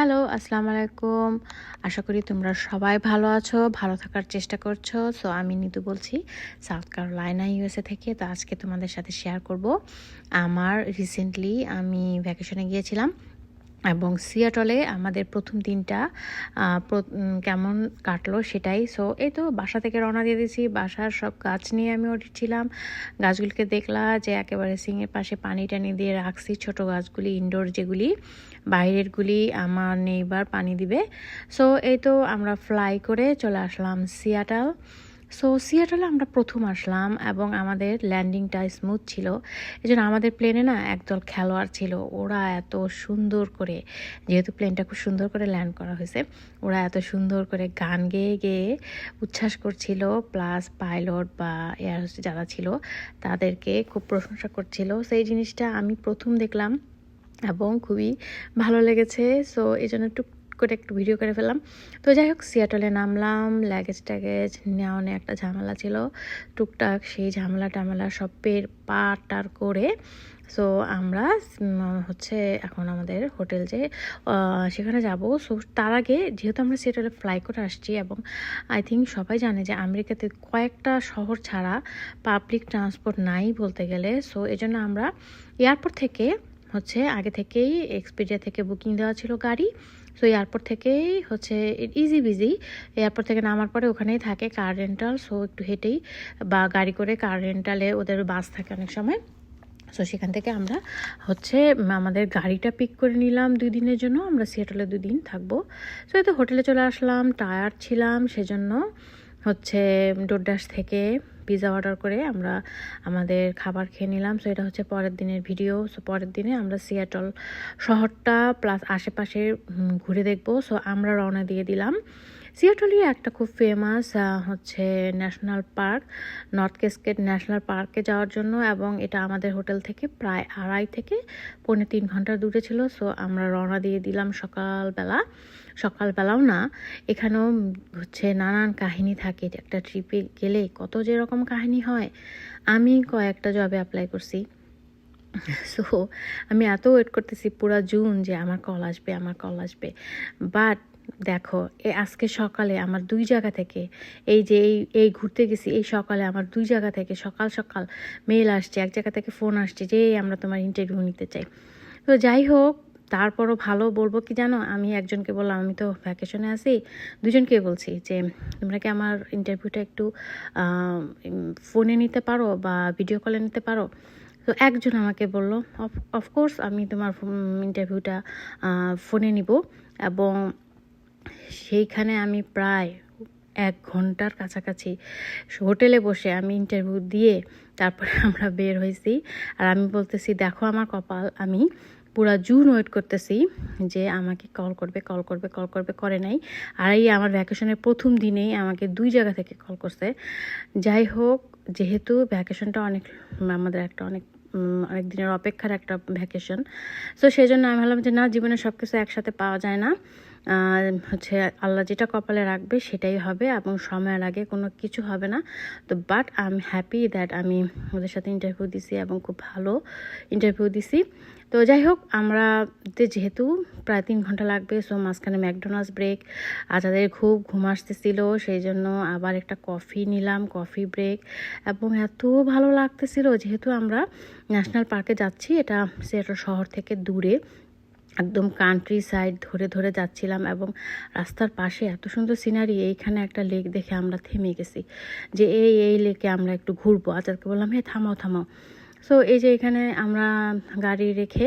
Hello, আসসালামু আলাইকুম। আশা করি তোমরা সবাই ভালো আছো, ভালো থাকার চেষ্টা করছ। সো আমি নিতু বলছি সাউথ ক্যারোলাইনা, ইউএসএ থেকে। তো আজকে তোমাদের সাথে শেয়ার করব। আমার রিসেন্টলি আমি ভ্যাকেশনে গিয়েছিলাম। এবং সিয়াটলে আমাদের প্রথম দিনটা কেমন কাটলো সেটাই। সো এই তো বাসা থেকে রওনা দিয়ে দিয়েছি। বাসার সব গাছ নিয়ে আমি উঠেছিলাম গাছগুলিকে দেখলা যে একেবারে সিংয়ের পাশে পানি টানি দিয়ে রাখছি ছোট গাছগুলি ইনডোর যেগুলি বাইরেরগুলি আমার নেইবার পানি দিবে। সো এই তো আমরা ফ্লাই করে চলে আসলাম সিয়াটাল। সো সিয়াটলে আমরা প্রথম আসলাম এবং আমাদের ল্যান্ডিংটা স্মুথ ছিল। এই জন্য আমাদের প্লেনে না একদল খেলোয়াড় ছিল। ওরা এত সুন্দর করে, যেহেতু প্লেনটা খুব সুন্দর করে ল্যান্ড করা হয়েছে, ওরা এত সুন্দর করে গান গেয়ে গেয়ে উচ্ছ্বাস করছিল প্লাস পাইলট বা এয়ার হোস্টেস যারা ছিল, তাদেরকে খুব প্রশংসা করছিল। সেই জিনিসটা আমি প্রথম দেখলাম এবং খুবই ভালো লেগেছে। সো এই জন্য টুক করে একটু ভিডিও করে ফেললাম। তো যাই হোক, সিয়াটলে নামলাম লাগেজ ট্যাগেজ নেওয়া নিয়ে একটা ঝামেলা ছিল। টুকটাক সেই ঝামেলা টামেলা সব পের পার টার করে সো আমরা হচ্ছে এখন আমাদের হোটেল যে সেখানে যাব। সো তার আগে যেহেতু আমরা সিয়াটলে ফ্লাই করে আসছি এবং আই থিঙ্ক সবাই জানে যে আমেরিকাতে কয়েকটা শহর ছাড়া পাবলিক ট্রান্সপোর্ট নাই বলতে গেলে। সো এজন্য আমরা এয়ারপোর্ট থেকে হচ্ছে আগে থেকেই এক্সপিডিয়া থেকে বুকিং দেওয়া ছিল গাড়ি। সো এয়ারপোর্ট থেকেই হচ্ছে ইজি বিজি এয়ারপোর্ট থেকে নামার পরে ওখানেই থাকে কার রেন্টাল সো একটু হেঁটেই বা গাড়ি করে কার রেন্টালে ওদের বাস থাকে অনেক সময় সো সেখান থেকে আমরা হচ্ছে আমাদের গাড়িটা পিক করে নিলাম দুই দিনের জন্য আমরা সিয়াটলে দুই দিন থাকব সো এই তো হোটেলে চলে আসলাম টায়ার ছিলাম সেজন্য হচ্ছে ডোডাস থেকে পিৎজা অর্ডার করে আমরা আমাদের খাবার খেয়ে নিলাম। সো এটা হচ্ছে পরের দিনের ভিডিও সো পরের দিনে আমরা সিয়াটল শহরটা প্লাস আশেপাশে ঘুরে দেখব। সো আমরা রওনা দিয়ে দিলাম। সিয়াটলই একটা খুব ফেমাস হচ্ছে national park north cascade national পার্কে যাওয়ার জন্য এবং এটা আমাদের হোটেল থেকে প্রায় আড়াই থেকে পৌনে তিন ঘণ্টা দূরে ছিল। সো আমরা রওনা দিয়ে দিলাম সকালবেলা। সকালবেলাও না। এখানেও হচ্ছে নানান কাহিনী থাকে। একটা ট্রিপে গেলে কত যে রকম কাহিনী হয়। আমি কয়েকটা জবে অ্যাপ্লাই করছি। সো আমি এত ওয়েট করতেছি পুরা জুন যে আমার কল আসবে, আমার কল আসবে। বাট দেখো, এ আজকে সকালে আমার দুই জায়গা থেকে, এই যে এই এই ঘুরতে গেছি, এই সকালে আমার দুই জায়গা থেকে সকাল সকাল মেল আসছে, এক জায়গা থেকে ফোন আসছে যে আমরা তোমার ইন্টারভিউ নিতে চাই। তো যাই হোক তারপরও ভালো বলব কি জানো? আমি একজনকে বললাম, আমি তো ভ্যাকেশনে আছি। দুজনকে বলছি যে, তোমরা কি আমার ইন্টারভিউটা একটু ফোনে নিতে পারো বা ভিডিও কলে নিতে পারো? তো একজন আমাকে বলল অফকোর্স আমি তোমার ইন্টারভিউটা ফোনে নিব। এবং সেইখানে আমি প্রায় এক ঘণ্টার কাছাকাছি হোটেলে বসে আমি ইন্টারভিউ দিয়ে তারপরে আমরা বের হয়েছি। আর আমি বলতেছি, দেখো আমার কপাল, আমি পুরা জুন ওয়েট করতেছি যে আমাকে কল করবে কল করবে কল করবে, করে নাই। আর এই আমার ভ্যাকেশনের প্রথম দিনেই আমাকে দুই জায়গা থেকে কল করছে। যাই হোক, যেহেতু ভ্যাকেশনটা অনেক, আমাদের একটা অনেক অনেক দিনের অপেক্ষার একটা ভ্যাকেশন সো সেই জন্য আমি ভাবলাম যে না, জীবনে সব কিছু একসাথে পাওয়া যায় না। হচ্ছে আল্লাহ যেটা কপালে রাখবে সেটাই হবে এবং সময়ের আগে কোনো কিছু হবে না। তো but I am happy that আমি ওদের সাথে ইন্টারভিউ দিছি এবং খুব ভালো ইন্টারভিউ দিছি। তো যাই হোক আমরা যেহেতু প্রায় তিন ঘণ্টা লাগবে সো মাঝখানে ম্যাকডোনাল্ডস ব্রেক আর তাদের খুব ঘুম আসতেছিল সেই জন্য আবার একটা কফি নিলাম কফি ব্রেক এবং এত ভালো লাগতেছিল যেহেতু আমরা ন্যাশনাল পার্কে যাচ্ছি, এটা সিয়াটল শহর থেকে দূরে। একদম কান্ট্রি সাইড ধরে ধরে যাচ্ছিলাম এবং রাস্তার পাশে এত সুন্দর সিনারি এইখানে একটা লেক দেখে আমরা থেমে গেছি যে এই এই লেকে আমরা একটু ঘুরবো। আচারকে বললাম হ্যাঁ থামাও থামাও সো এই যে এখানে আমরা গাড়ি রেখে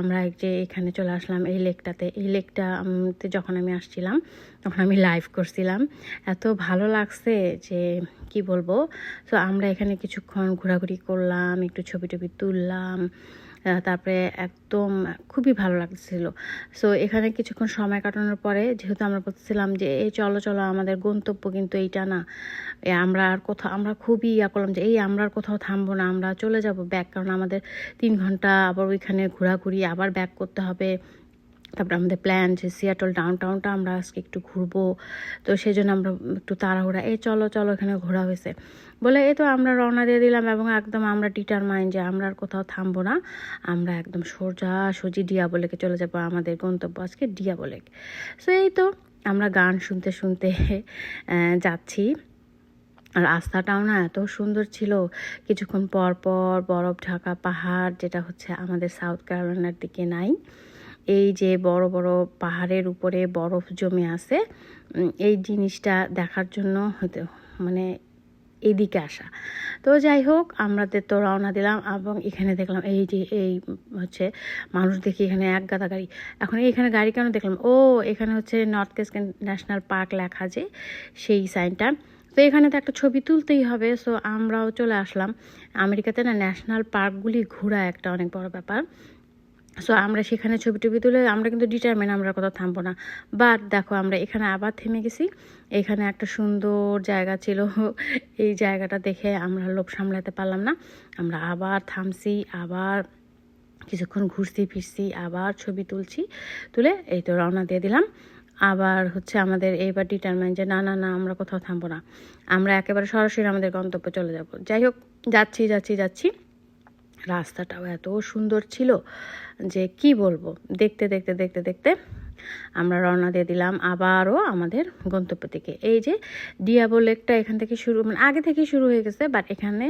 আমরা যে এখানে চলে আসলাম এই লেকটাতে এই লেকটা যখন আমি আসছিলাম, তখন আমি লাইভ করছিলাম। এত ভালো লাগছে যে কি বলব? সো আমরা এখানে কিছুক্ষণ ঘোরাঘুরি করলাম, একটু ছবি টবি তুললাম। তারপরে একদম খুবই ভালো লাগছিল। সো এখানে কিছুক্ষণ সময় কাটানোর পরে যেহেতু আমরা বলছিলাম যে, এই চলো চলো, আমাদের গন্তব্য কিন্তু এইটা না। আমরা আর কোথাও, আমরা খুবই ইয়া করলাম যে, এই আমরা আর কোথাও থামবো না, আমরা চলে যাব ব্যাক। কারণ আমাদের তিন ঘণ্টা আবার ওইখানে ঘোরাঘুরি, আবার ব্যাক করতে হবে। তারপরে আমাদের প্ল্যান যে সিয়াটল ডাউন টাউনটা আমরা আজকে একটু ঘুরবো। তো সেই জন্য আমরা একটু তাড়াহুড়া, এই চলো চলো, এখানে ঘোরা হয়েছে। বলে, এই তো আমরা রওনা দিয়ে দিলাম এবং একদম আমরা ডিটারমাইন যে আমরা আর কোথাও থামবো না। আমরা একদম সোজা সোজি ডিয়া বলেকে চলে যাব, আমাদের গন্তব্য আজকে ডিয়া বলে সো এই তো আমরা গান শুনতে শুনতে যাচ্ছি। আর রাস্তাটাও না এত সুন্দর ছিল। কিছুক্ষণ পর পর বরফ ঢাকা পাহাড়, যেটা হচ্ছে আমাদের সাউথ ক্যারোলিনার দিকে নাই। এই যে বড় বড় পাহাড়ের উপরে বরফ জমে আছে এই জিনিসটা দেখার জন্য হয়তো মানে এদিকে আসা। তো যাই হোক আমাদের তো রওনা দিলাম এবং এখানে দেখলাম এই যে এই হচ্ছে মানুষ দেখি এখানে এক গাদা গাড়ি। এখন এইখানে গাড়ি কেন দেখলাম? ও, এখানে হচ্ছে নর্থ কেস ন্যাশনাল পার্ক লেখা যে সেই সাইনটা। তো এখানে তো একটা ছবি তুলতেই হবে সো আমরাও চলে আসলাম। আমেরিকাতে না ন্যাশনাল পার্কগুলি ঘোরা একটা অনেক বড় ব্যাপার। সো আমরা সেখানে ছবি টবি তুলে আমরা কিন্তু ডিটারমেন্ট আমরা কোথাও থামবো না। বাট দেখো, আমরা এখানে আবার থেমে গেছি। এখানে একটা সুন্দর জায়গা ছিল। এই জায়গাটা দেখে আমরা লোভ সামলাতে পারলাম না। আমরা আবার থামছি, আবার কিছুক্ষণ ঘুরছি, ফিরছি, আবার ছবি তুলছি, তুলে এই তো রওনা দিয়ে দিলাম। আবার হচ্ছে আমাদের এইবার ডিটারমাইন যে না না না, আমরা কোথাও থামবো না। আমরা একেবারে সরাসরি আমাদের গন্তব্যে চলে যাব। যাই হোক, যাচ্ছি যাচ্ছি যাচ্ছি। রাস্তাটাও এত সুন্দর ছিল যে কি বলব? দেখতে দেখতে দেখতে দেখতে আমরা রওনা দিয়ে দিলাম আবারও আমাদের গন্তব্য থেকে এই যে ডিয়াবো লেকটা এখান থেকে শুরু মানে আগে থেকে শুরু হয়ে গেছে বাট এখানে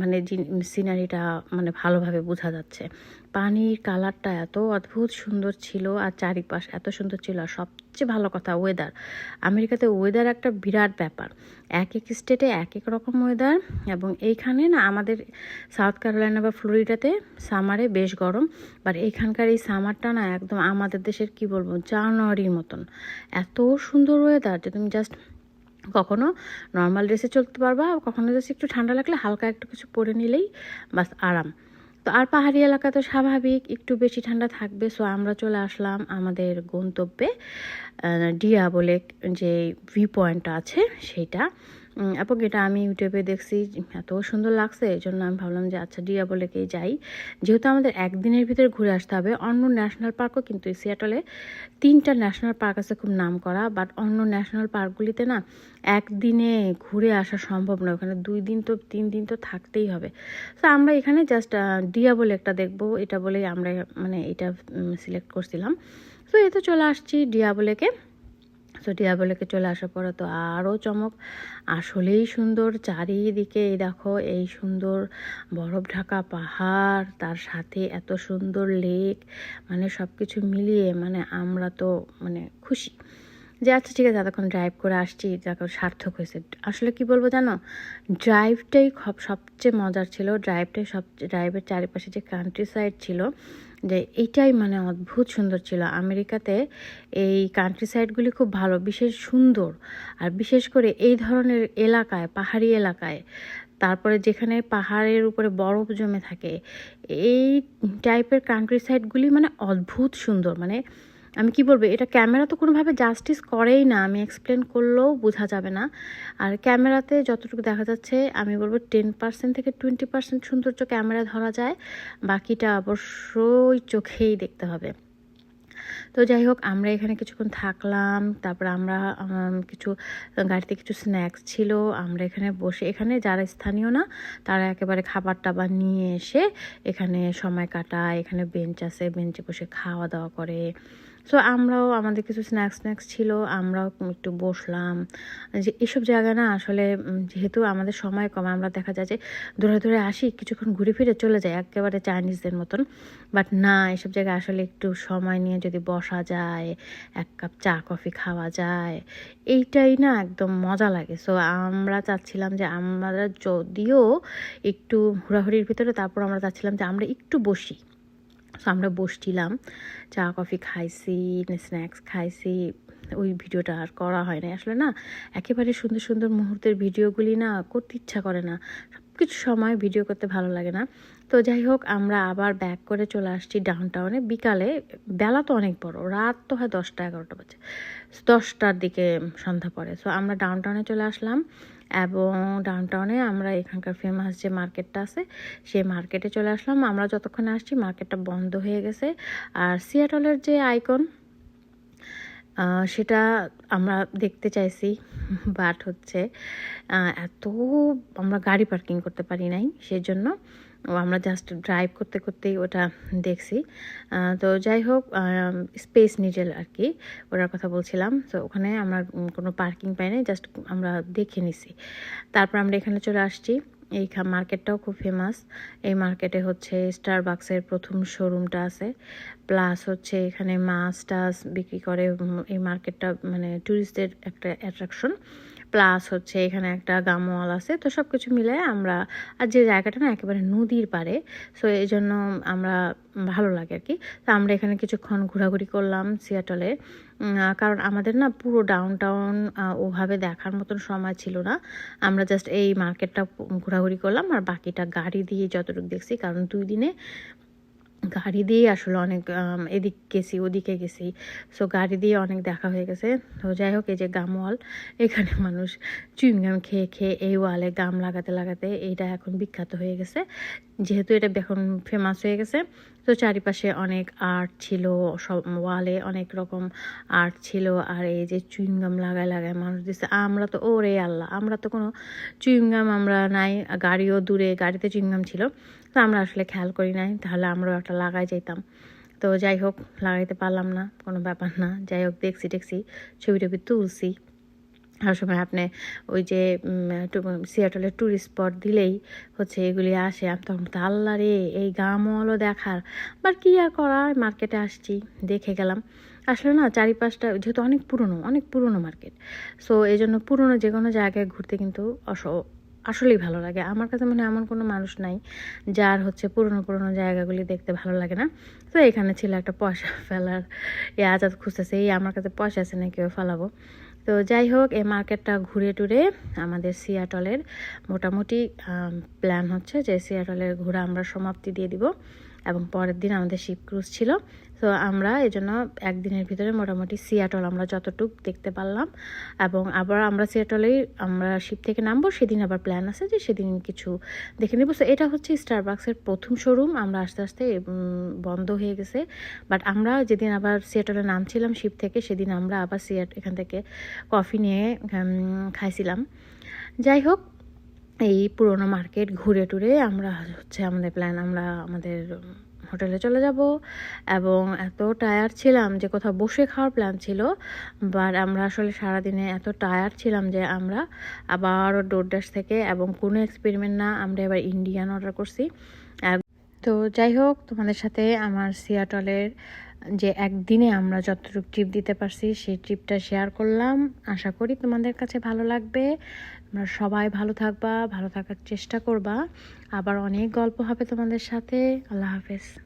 মানে সিনারিটা মানে ভালোভাবে বোঝা যাচ্ছে। পানির কালারটা এত অদ্ভুত সুন্দর ছিল আর চারিপাশ এত সুন্দর ছিল। আর সবচেয়ে ভালো কথা ওয়েদার আমেরিকাতে ওয়েদার একটা বিরাট ব্যাপার। এক এক স্টেটে এক এক রকম ওয়েদার এবং এইখানে না আমাদের সাউথ ক্যারোলাইনা বা ফ্লোরিডাতে সামারে বেশ গরম। বাট এইখানকার এই সামারটা না একদম আমাদের দেশের কি বলব, জানুয়ারির মতন। এত সুন্দর ওয়েদার যে তুমি জাস্ট কখনো নর্মাল ড্রেসে চলতে পারবা, কখনো জাস্ট একটু ঠান্ডা লাগলে হালকা একটু কিছু পরে নিলেই বাস আরাম। তো আর পাহাড়ি এলাকা তো স্বাভাবিক, একটু বেশি ঠান্ডা থাকবে। সো আমরা চলে আসলাম আমাদের গন্তব্যে ডিয়া বলে যে ভিউ পয়েন্টটা আছে, সেইটা। এবং এটা আমি ইউটিউবে দেখছি, এত সুন্দর লাগছে, এই জন্য আমি ভাবলাম যে আচ্ছা ডিয়া বলেকেই যাই। যেহেতু আমাদের একদিনের ভিতরে ঘুরে আসতে হবে, অন্য ন্যাশনাল পার্কও কিন্তু সিয়াটলে তিনটা ন্যাশনাল পার্ক আছে খুব নাম করা বাট অন্য ন্যাশনাল পার্কগুলিতে না একদিনে ঘুরে আসা সম্ভব নয়, ওখানে দুই দিন তো, তিন দিন তো থাকতেই হবে। তো আমরা এখানে জাস্ট ডিয়া বলে একটা দেখব, এটা বলেই আমরা মানে এটা সিলেক্ট করছিলাম। তো এতে চলে আসছি ডিয়া বলেকে। তো ডিয়াবলেকে চলে আসার পরে তো আরও চমক। আসলেই সুন্দর চারিদিকে, এই দেখো, এই সুন্দর বরফ ঢাকা পাহাড়, তার সাথে এত সুন্দর লেক মানে সব কিছু মিলিয়ে মানে আমরা তো মানে খুশি। যে আচ্ছা ঠিক আছে, এতক্ষণ ড্রাইভ করে আসছি, দেখো, সার্থক হয়েছে। আসলে কি বলব জানো? ড্রাইভটাই সব সবচেয়ে মজার ছিল। ড্রাইভটাই সব ড্রাইভের চারিপাশে যে কান্ট্রি সাইড ছিল যে এইটাই মানে অদ্ভুত সুন্দর ছিল। আমেরিকাতে এই কান্ট্রি সাইডগুলি খুব ভালো, বিশেষ সুন্দর। আর বিশেষ করে এই ধরনের এলাকায়, পাহাড়ি এলাকায়, তারপরে যেখানে পাহাড়ের উপরে বরফ জমে থাকে, এই টাইপের কান্ট্রি সাইডগুলি মানে অদ্ভুত সুন্দর। মানে আমি কি বলব, এটা ক্যামেরা তো কোনোভাবে জাস্টিস করেই না। আমি এক্সপ্লেন করলেও বোঝা যাবে না। আর ক্যামেরাতে যতটুকু দেখা যাচ্ছে, আমি বলব টেন পার্সেন্ট থেকে টোয়েন্টি পার্সেন্ট সৌন্দর্য ক্যামেরা ধরা যায়। বাকিটা অবশ্যই চোখেই দেখতে হবে। তো যাই হোক, আমরা এখানে কিছুক্ষণ থাকলাম। তারপর আমরা কিছু গাড়িতে কিছু স্ন্যাক্স ছিল। আমরা এখানে বসে, এখানে যারা স্থানীয় না, তারা একেবারে খাবার টাবার নিয়ে এসে এখানে সময় কাটায়। এখানে বেঞ্চ আছে বেঞ্চে বসে খাওয়া দাওয়া করে। সো আমরাও আমাদের কিছু স্ন্যাক্স স্ন্যাক্স ছিল, আমরাও একটু বসলাম। যে এসব জায়গা না আসলে যেহেতু আমাদের সময় কম, আমরা দেখা যায় যে ধরে ধরে আসি, কিছুক্ষণ ঘুরে ফিরে চলে যাই, একেবারে চাইনিজদের মতন। বাট না, এসব জায়গায় আসলে একটু সময় নিয়ে যদি বসা যায়, এক কাপ চা কফি খাওয়া যায়, এইটাই না একদম মজা লাগে। সো আমরা চাচ্ছিলাম যে আমরা যদিও একটু হুড়াহুড়ির ভিতরে, তারপর আমরা চাচ্ছিলাম যে আমরা একটু বসি। আমরা বসছিলাম, চা, কফি খাইছি, স্ন্যাক্স খাইছি। ওই ভিডিওটা আর করা হয় না আসলে না, একেবারে সুন্দর সুন্দর মুহূর্তের ভিডিওগুলি না করতে ইচ্ছা করে না। সব কিছু সময় ভিডিও করতে ভালো লাগে না। তো যাই হোক, আমরা আবার ব্যাক করে চলে আসছি ডাউন টাউনে বিকালে, বেলা তো অনেক বড়, রাত তো হয় দশটা, এগারোটা বাজে। দশটার দিকে সন্ধ্যা পড়ে। সো আমরা ডাউন টাউনে চলে আসলাম। এবং ডাউনটাউনে আমরা এখানকার ফেমাস যে মার্কেটটা আছে, সেই মার্কেটে চলে আসলাম। আমরা যতক্ষণে আসছি, মার্কেটটা বন্ধ হয়ে গেছে। আর সিয়াটলের যে আইকন সেটা আমরা দেখতে চাইছি। বাট হচ্ছে এত আমরা গাড়ি পার্কিং করতে পারি নাই, সেজন্য আমরা জাস্ট ড্রাইভ করতে করতেই ওটা দেখছি। তো যাই হোক স্পেস নিডেল আর কি, ওটার কথা বলছিলাম। তো ওখানে আমরা কোনো পার্কিং পাই নাই জাস্ট আমরা দেখে নিছি। তারপর আমরা এখানে চলে আসছি। এই মার্কেটটাও খুব ফেমাস এই মার্কেটে হচ্ছে স্টার বাক্সের প্রথম শোরুমটা আছে। প্লাস হচ্ছে এখানে মাছ টাছ বিক্রি করে এই মার্কেটটা মানে ট্যুরিস্টদের একটা অ্যাট্রাকশন প্লাস হচ্ছে এখানে একটা গামওয়াল আছে। তো সব কিছু মিলে আমরা, আর যে জায়গাটা না একেবারে নদীর পারে সো এই জন্য আমরা ভালো লাগে আর কি। তো আমরা এখানে কিছুক্ষণ ঘোরাঘুরি করলাম সিয়াটলে। কারণ আমাদের না পুরো ডাউন টাউন ওভাবে দেখার মতন সময় ছিল না। আমরা জাস্ট এই মার্কেটটা ঘোরাঘুরি করলাম, আর বাকিটা গাড়ি দিয়ে যতটুকু দেখছি, কারণ দুই দিনে গাড়ি দিয়ে আসলে অনেক এদিক গেছি, ওদিকে গেছি। সো গাড়ি দিয়ে অনেক দেখা হয়ে গেছে। তো যাই হোক, এই যে গাম ওয়াল এখানে মানুষ চুইংগাম খেয়ে খেয়ে এই ওয়ালে গাম লাগাতে লাগাতে এইটা এখন বিখ্যাত হয়ে গেছে। যেহেতু এটা এখন ফেমাস হয়ে গেছে, তো চারিপাশে অনেক আর্ট ছিল, সব ওয়ালে অনেক রকম আর্ট ছিল। আর এই যে চুইংগাম লাগায় লাগায় মানুষ দিচ্ছে আমরা তো, ওরে আল্লাহ, আমরা তো কোনো চুইংগাম আমরা নাই, গাড়িও দূরে, গাড়িতে চুইংগাম ছিল। তো আমরা আসলে খেয়াল করি নাই, তাহলে আমরাও একটা লাগাই যেতাম তো যাই হোক, লাগাইতে পারলাম না, কোনো ব্যাপার না। যাই হোক, দেখছি দেখছি, ছবি টবি তুলছি। আর সময় আপনি ওই যে সিয়াটলের ট্যুরিস্ট স্পট দিলেই হচ্ছে এগুলি আসে। আমি তখন তো আল্লাহ রে, এই গামলো দেখার। বাট কী আর করার? মার্কেটে আসছি, দেখে গেলাম। আসলে না, চারিপাশটা যেহেতু অনেক পুরনো অনেক পুরনো মার্কেট সো এই জন্য পুরনো যে কোনো জায়গায় ঘুরতে কিন্তু অস আসলেই ভালো লাগে। আমার কাছে মনে এমন কোনো মানুষ নাই যার হচ্ছে পুরনো পুরনো জায়গাগুলি দেখতে ভালো লাগে না। তো এখানে ছিল একটা পয়সা ফেলার এ আজাদ খুঁজতেছে, এই আমার কাছে পয়সা আছে না কেউ ফেলাবো। তো যাই হোক, এই মার্কেটটা ঘুরে টুরে আমাদের সিয়াটলের মোটামুটি প্ল্যান হচ্ছে যে সিয়াটলের ঘোরা আমরা সমাপ্তি দিয়ে দিব এবং পরের দিন আমাদের শিপ ক্রুজ ছিল। তো আমরা এই জন্য একদিনের ভিতরে মোটামুটি সিয়াটল আমরা যতটুক দেখতে পারলাম। এবং আবার আমরা সিয়াটলেই আমরা শিপ থেকে নামবো, সেদিন আবার প্ল্যান আছে যে সেদিন কিছু দেখে নেব। তো এটা হচ্ছে স্টারবাক্সের প্রথম শোরুম আমরা আস্তে আস্তে বন্ধ হয়ে গেছে। বাট আমরা যেদিন আবার সিয়াটলে নামছিলাম শিপ থেকে, সেদিন আমরা আবার সিয়াট এখান থেকে কফি নিয়ে খাইছিলাম। যাই হোক, এই পুরোনো মার্কেট ঘুরে টুরে আমরা হচ্ছে আমাদের প্ল্যান আমরা আমাদের হোটেলে চলে যাব এবং এত টায়ার ছিলাম যে কোথাও বসে খাওয়ার প্ল্যান ছিল বাট আমরা আসলে সারাদিনে এত টায়ার ছিলাম যে আমরা আবার ডোরডাস থেকে এবং কোনো এক্সপেরিমেন্ট না, আমরা এবার ইন্ডিয়ান অর্ডার করছি। তো যাই হোক, তোমাদের সাথে আমার সিয়াটলের যে একদিনে আমরা যতটুকু ট্রিপ দিতে পারছি, সেই ট্রিপটা শেয়ার করলাম। আশা করি তোমাদের কাছে ভালো লাগবে। তোমরা সবাই ভালো থাকবা, ভালো থাকার চেষ্টা করবা। আবার অনেক গল্প হবে তোমাদের সাথে। আল্লাহ হাফেজ।